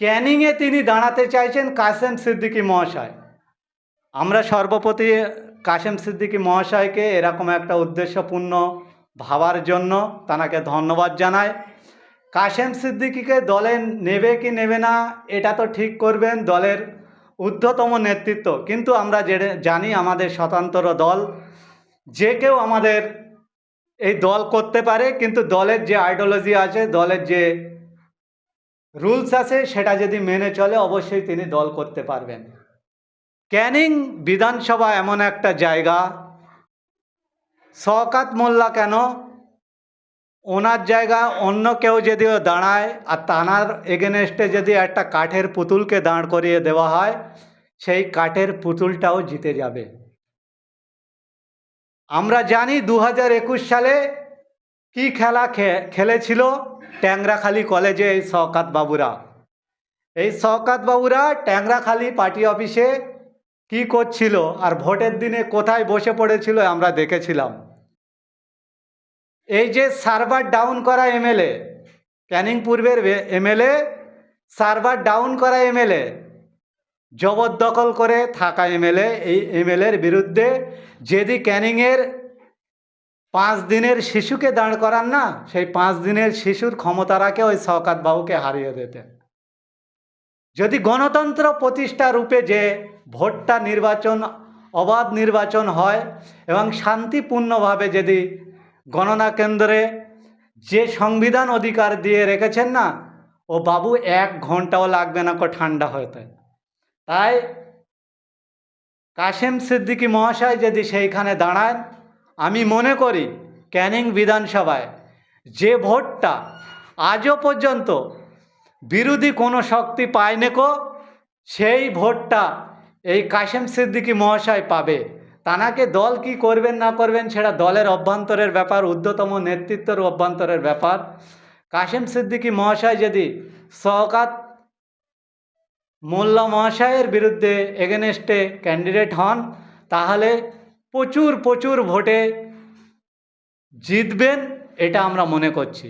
ক্যানিংয়ে তিনি দাঁড়াতে চাইছেন কাসেম সিদ্দিকি মহাশয়। আমরা সর্বপ্রতি কাসেম সিদ্দিকি মহাশয়কে এরকম একটা উদ্দেশ্যপূর্ণ ভাবার জন্য তাকে ধন্যবাদ জানাই। কাসেম সিদ্দিকিকে দলে নেবে কি নেবে না, এটা তো ঠিক করবেন দলের ঊর্ধ্বতম নেতৃত্ব। কিন্তু আমরা যে জানি আমাদের স্বতন্ত্র দল, যে কেউ আমাদের এই দল করতে পারে, কিন্তু দলের যে আইডিওলজি আছে, দলের যে রুলস আছে, সেটা যদি মেনে চলে, অবশ্যই তিনি দল করতে পারবেন। ক্যানিং বিধানসভা এমন একটা জায়গা। শওকাত মোল্লা কেন? ওনার জায়গা, অন্য কেউ যদিও দাঁড়ায়, আর তানার এগেনস্টে যদি একটা কাঠের পুতুলকে দাঁড় করিয়ে দেওয়া হয়, সেই কাঠের পুতুলটাও জিতে যাবে। আমরা জানি দু হাজার একুশ সালে কি খেলা খেলেছিল। ট্যাংরাখালি কলেজে এই শওকাত বাবুরা। এই শওকাত বাবুরা ট্যাংরাখালি পার্টি অফিসে কি করছিল আর ভোটের দিনে কোথায় বসে পড়েছিল আমরা দেখেছিলাম। এই যে সার্ভার ডাউন করা এমএলএ ক্যানিং পূর্বের এমএলএ সার্ভার ডাউন করা এমএলএ জবরদখল করে থাকা এমএলএ এই এমএলএর বিরুদ্ধে যেদি ক্যানিংয়ের পাঁচ দিনের শিশুকে দাঁড় করান না, সেই পাঁচ দিনের শিশুর ক্ষমতা রাখে ওই শওকাত বাবুকে হারিয়ে দিতেন যদি গণতন্ত্র প্রতিষ্ঠা রূপে যে ভোটটা নির্বাচন, অবাধ নির্বাচন হয় এবং শান্তিপূর্ণভাবে যদি গণনা কেন্দ্রে যে সংবিধান অধিকার দিয়ে রেখেছেন না, ও বাবু এক ঘন্টাও লাগবে না, কো ঠান্ডা হতে তাই কাশেম সিদ্দিকী মহাশয় যদি সেইখানে দাঁড়ান আমি মনে করি ক্যানিং বিধানসভায় যে ভোটটা আজও পর্যন্ত বিরোধী কোনো শক্তি পায়নি কো, সেই ভোটটা এই কাশেম সিদ্দিকি মহাশয় পাবে। তানাকে দল কি করবেন না করবেন সেটা দলের অভ্যন্তরের ব্যাপার, ঊর্ধ্বতম নেতৃত্বের অভ্যন্তরের ব্যাপার। কাশেম সিদ্দিকি মহাশয় যদি সহকাত মোল্লা মহাশয়ের বিরুদ্ধে এগেনেস্টে ক্যান্ডিডেট হন, তাহলে প্রচুর প্রচুর ভোটে জিতবেন এটা আমরা মনে করছি।